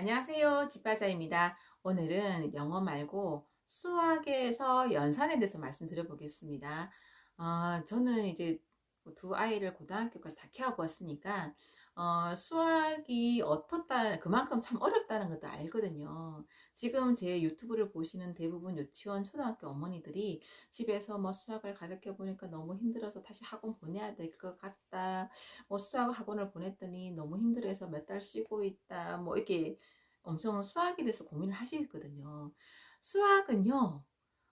안녕하세요. 집바자입니다. 오늘은 영어 말고 수학에서 연산에 대해서 말씀드려 보겠습니다. 어, 저는 이제 두 아이를 고등학교까지 다 키워고 왔으니까 어, 수학이 어떻다 그만큼 참 어렵다는 것도 알거든요. 지금 제 유튜브를 보시는 대부분 유치원 초등학교 어머니들이 집에서 뭐 수학을 가르쳐 보니까 너무 힘들어서 다시 학원 보내야 될 것 같다. 뭐 수학 학원을 보냈더니 너무 힘들어서 몇 달 쉬고 있다. 뭐 이렇게 엄청 수학에 대해서 고민을 하시거든요. 수학은요.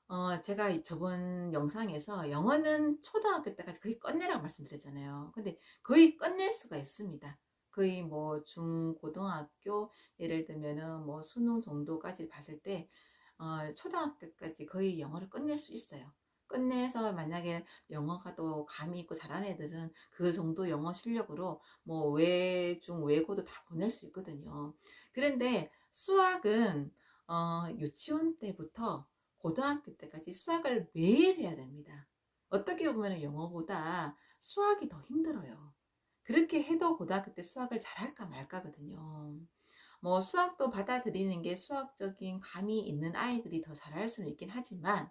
어, 제가 저번 영상에서 영어는 초등학교 때까지 거의 끝내라고 말씀드렸잖아요. 근데 거의 끝낼 수가 있습니다. 거의 뭐 중, 고등학교, 예를 들면은 뭐 수능 정도까지 봤을 때, 어, 초등학교까지 거의 영어를 끝낼 수 있어요. 끝내서 만약에 영어가 또 감이 있고 잘하는 애들은 그 정도 영어 실력으로 뭐 외중, 외고도 다 보낼 수 있거든요. 그런데 수학은 어, 유치원 때부터 고등학교 때까지 수학을 매일 해야 됩니다. 어떻게 보면 영어보다 수학이 더 힘들어요. 그렇게 해도 고등학교 때 수학을 잘할까 말까거든요. 뭐 수학도 받아들이는 게 수학적인 감이 있는 아이들이 더 잘할 수는 있긴 하지만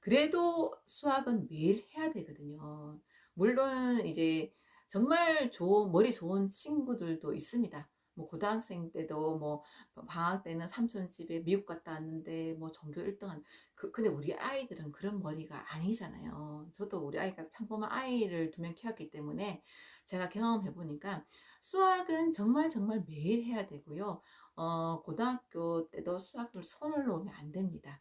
그래도 수학은 매일 해야 되거든요. 물론 이제 정말 좋은 머리 좋은 친구들도 있습니다. 뭐 고등학생 때도 뭐 방학 때는 삼촌 집에 미국 갔다 왔는데 뭐 전교 1등한 그 근데 우리 아이들은 그런 머리가 아니잖아요. 저도 우리 아이가 평범한 아이를 두 명 키웠기 때문에 제가 경험해 보니까 수학은 정말 정말 매일 해야 되고요. 어, 고등학교 때도 수학을 손을 놓으면 안 됩니다.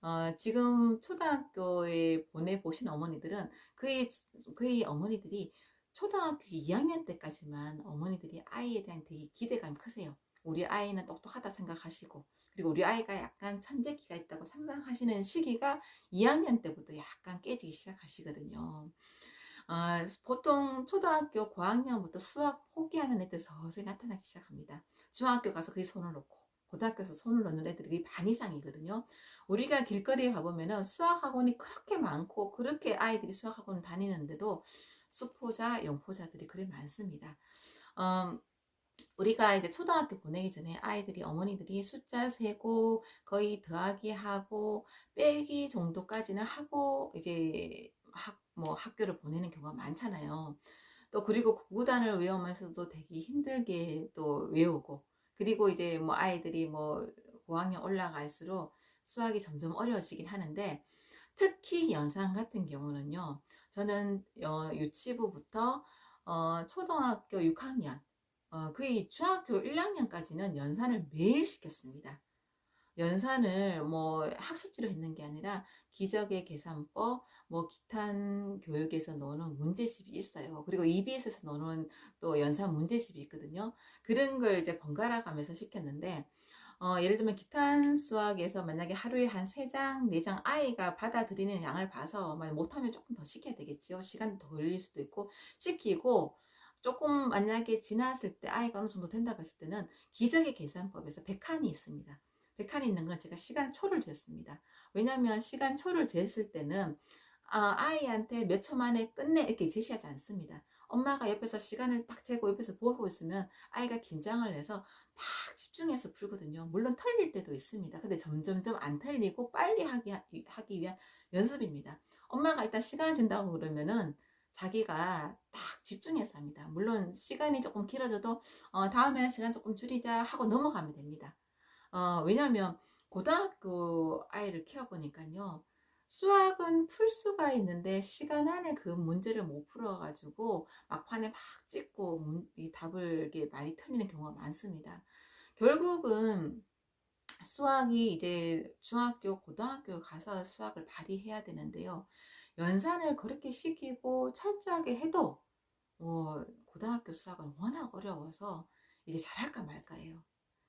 어, 지금 초등학교에 보내보신 어머니들은 그의, 그의 어머니들이 초등학교 2학년 때까지만 어머니들이 아이에 대한 되게 기대감이 크세요. 우리 아이는 똑똑하다 생각하시고 그리고 우리 아이가 약간 천재기가 있다고 상상하시는 시기가 2학년 때부터 약간 깨지기 시작하시거든요. 어, 보통 초등학교 고학년부터 수학 포기하는 애들 서서히 나타나기 시작합니다. 중학교 가서 그게 손을 놓고 고등학교에서 손을 놓는 애들이 반 이상이거든요. 우리가 길거리에 가보면은 수학 학원이 그렇게 많고 그렇게 아이들이 수학 학원 다니는데도 수포자, 영포자들이 그리 많습니다. 음, 우리가 이제 초등학교 보내기 전에 아이들이 어머니들이 숫자 세고 거의 더하기 하고 빼기 정도까지는 하고 이제 학, 뭐 학교를 보내는 경우가 많잖아요. 또 그리고 구구단을 외우면서도 되게 힘들게 또 외우고 그리고 이제 뭐 아이들이 뭐 고학년 올라갈수록 수학이 점점 어려워지긴 하는데 특히 연상 같은 경우는요. 저는 어, 유치부부터 어, 초등학교 6학년, 어, 거의 중학교 1학년까지는 연산을 매일 시켰습니다. 연산을 뭐 학습지로 했는 게 아니라 기적의 계산법, 뭐 기탄 교육에서 넣는 문제집이 있어요. 그리고 EBS에서 넣는 또 연산 문제집이 있거든요. 그런 걸 이제 번갈아 가면서 시켰는데 어, 예를 들면 기탄 수학에서 만약에 하루에 한 3장, 4장 아이가 받아들이는 양을 봐서 못하면 조금 더 시켜야 되겠죠. 시간도 더 걸릴 수도 있고 시키고 조금 만약에 지났을 때 아이가 어느 정도 된다고 했을 때는 기적의 계산법에서 백한이 있습니다. 백한이 있는 건 제가 시간 초를 쟀습니다. 왜냐하면 시간 초를 쟀을 때는 아, 아이한테 몇 초 만에 끝내 이렇게 제시하지 않습니다. 엄마가 옆에서 시간을 딱 재고 옆에서 보고 있으면 아이가 긴장을 해서 막 집중해서 풀거든요. 물론 털릴 때도 있습니다. 근데 점점점 안 털리고 빨리 하기, 하기 위한 연습입니다. 엄마가 일단 시간을 준다고 그러면은 자기가 딱 집중해서 합니다. 물론 시간이 조금 길어져도 어, 다음에는 시간 조금 줄이자 하고 넘어가면 됩니다. 어, 왜냐하면 고등학교 아이를 키워보니까요. 수학은 풀 수가 있는데 시간 안에 그 문제를 못 풀어가지고 막판에 막 찍고 이 답을 이렇게 많이 틀리는 경우가 많습니다. 결국은 수학이 이제 중학교, 고등학교 가서 수학을 발휘해야 되는데요. 연산을 그렇게 시키고 철저하게 해도 어, 고등학교 수학은 워낙 어려워서 이제 잘할까 말까예요.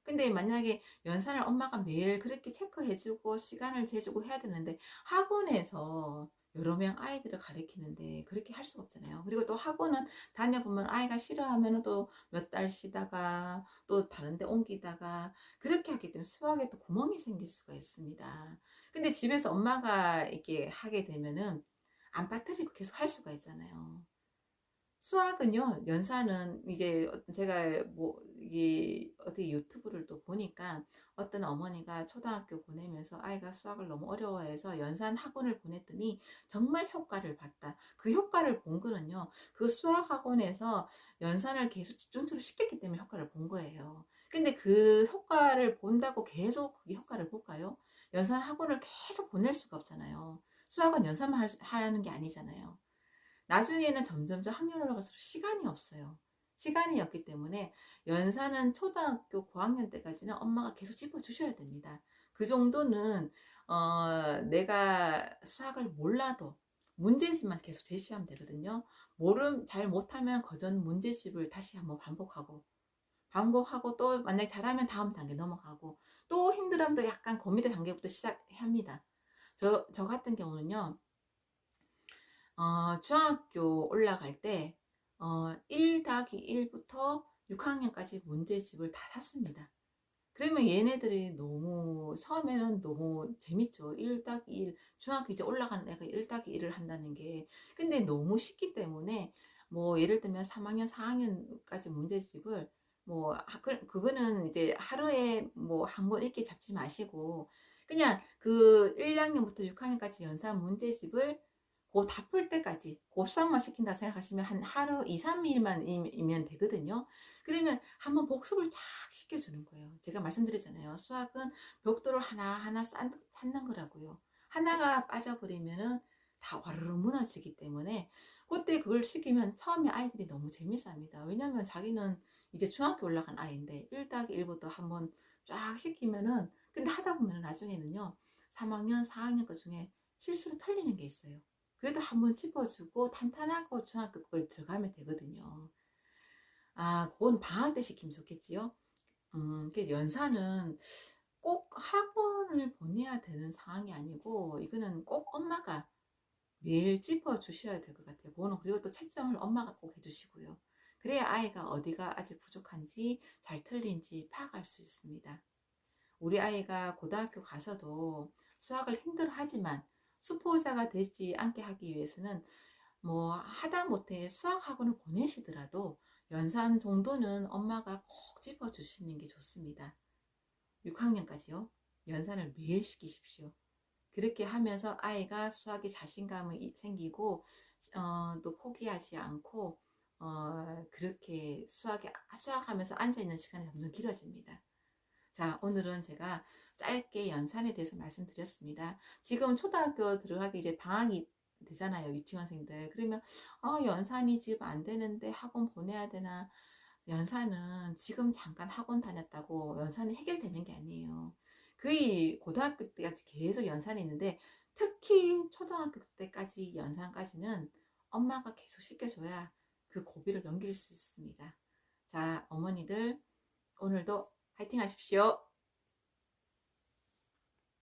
근데 만약에 연산을 엄마가 매일 그렇게 체크해주고 시간을 재주고 해야 되는데 학원에서 여러 명 아이들을 가르치는데 그렇게 할 수가 없잖아요. 그리고 또 학원은 다녀보면 아이가 싫어하면 또 몇 달 쉬다가 또 다른 데 옮기다가 그렇게 하기 때문에 수학에 또 구멍이 생길 수가 있습니다. 근데 집에서 엄마가 이렇게 하게 되면은 안 빠뜨리고 계속 할 수가 있잖아요. 수학은요, 연산은 이제 제가 뭐 이게 어디 유튜브를 또 보니까 어떤 어머니가 초등학교 보내면서 아이가 수학을 너무 어려워해서 연산 학원을 보냈더니 정말 효과를 봤다. 그 효과를 본 거는요. 그 수학 학원에서 연산을 계속 집중적으로 시켰기 때문에 효과를 본 거예요. 근데 그 효과를 본다고 계속 그게 효과를 볼까요? 연산 학원을 계속 보낼 수가 없잖아요. 수학은 연산만 하는 게 아니잖아요. 나중에는 점점점 학년 올라갈수록 시간이 없어요. 시간이 없기 때문에 연산은 초등학교 고학년 때까지는 엄마가 계속 짚어주셔야 됩니다. 그 정도는 어, 내가 수학을 몰라도 문제집만 계속 제시하면 되거든요. 모름 잘 못하면 거전 문제집을 다시 한번 반복하고 반복하고 또 만약에 잘하면 다음 단계 넘어가고 또 힘들면 또 약간 고민의 단계부터 시작합니다. 저, 저 같은 경우는요. 어, 중학교 올라갈 때 어, 1 더하기 1부터 6학년까지 문제집을 다 샀습니다. 그러면 얘네들이 너무 처음에는 너무 재밌죠. 1 더하기 1 중학교 이제 올라가는 애가 1 더하기 1을 한다는 게 근데 너무 쉽기 때문에 뭐 예를 들면 3학년 4학년까지 문제집을 뭐 하- 그- 그거는 이제 하루에 뭐 한 권 읽기 잡지 마시고 그냥 그 1학년부터 6학년까지 연산 문제집을 그다풀 때까지 그 수학만 시킨다 생각하시면 한 하루 2, 3일만 이면 되거든요. 그러면 한번 복습을 쫙 시켜주는 거예요. 제가 말씀드렸잖아요. 수학은 벽돌을 하나하나 쌓- 쌓는 거라고요. 하나가 빠져버리면은 다 와르르 무너지기 때문에 그때 그걸 시키면 처음에 아이들이 너무 재밌어 합니다. 왜냐면 자기는 이제 중학교 올라간 아이인데 1 더하기 1부터 한번 쫙 시키면은 근데 하다 보면 나중에는요. 3학년, 4학년 것 중에 실수로 틀리는 게 있어요. 그래도 한번 짚어주고 탄탄하고 중학교 걸 들어가면 되거든요. 아, 그건 방학 때 시키면 좋겠지요. 음, 그 연산은 꼭 학원을 보내야 되는 상황이 아니고 이거는 꼭 엄마가 매일 짚어 주셔야 될 것 같아요. 그거는 그리고 또 채점을 엄마가 꼭 해주시고요. 그래야 아이가 어디가 아직 부족한지 잘 틀린지 파악할 수 있습니다. 우리 아이가 고등학교 가서도 수학을 힘들어하지만 수포자가 되지 않게 하기 위해서는 뭐 하다 못해 수학 학원을 보내시더라도 연산 정도는 엄마가 꼭 짚어 주시는 게 좋습니다. 6학년까지요. 연산을 매일 시키십시오. 그렇게 하면서 아이가 수학에 자신감이 생기고 어, 또 포기하지 않고 어, 그렇게 수학에 수학하면서 앉아 있는 시간이 점점 길어집니다. 자, 오늘은 제가 짧게 연산에 대해서 말씀드렸습니다. 지금 초등학교 들어가기 이제 방학이 되잖아요. 유치원생들. 그러면 아, 연산이 지금 안 되는데 학원 보내야 되나? 연산은 지금 잠깐 학원 다녔다고 연산이 해결되는 게 아니에요. 거의 고등학교 때까지 계속 연산이 있는데 특히 초등학교 때까지 연산까지는 엄마가 계속 시켜줘야 그 고비를 넘길 수 있습니다. 자, 어머니들 오늘도 화이팅 하십시오.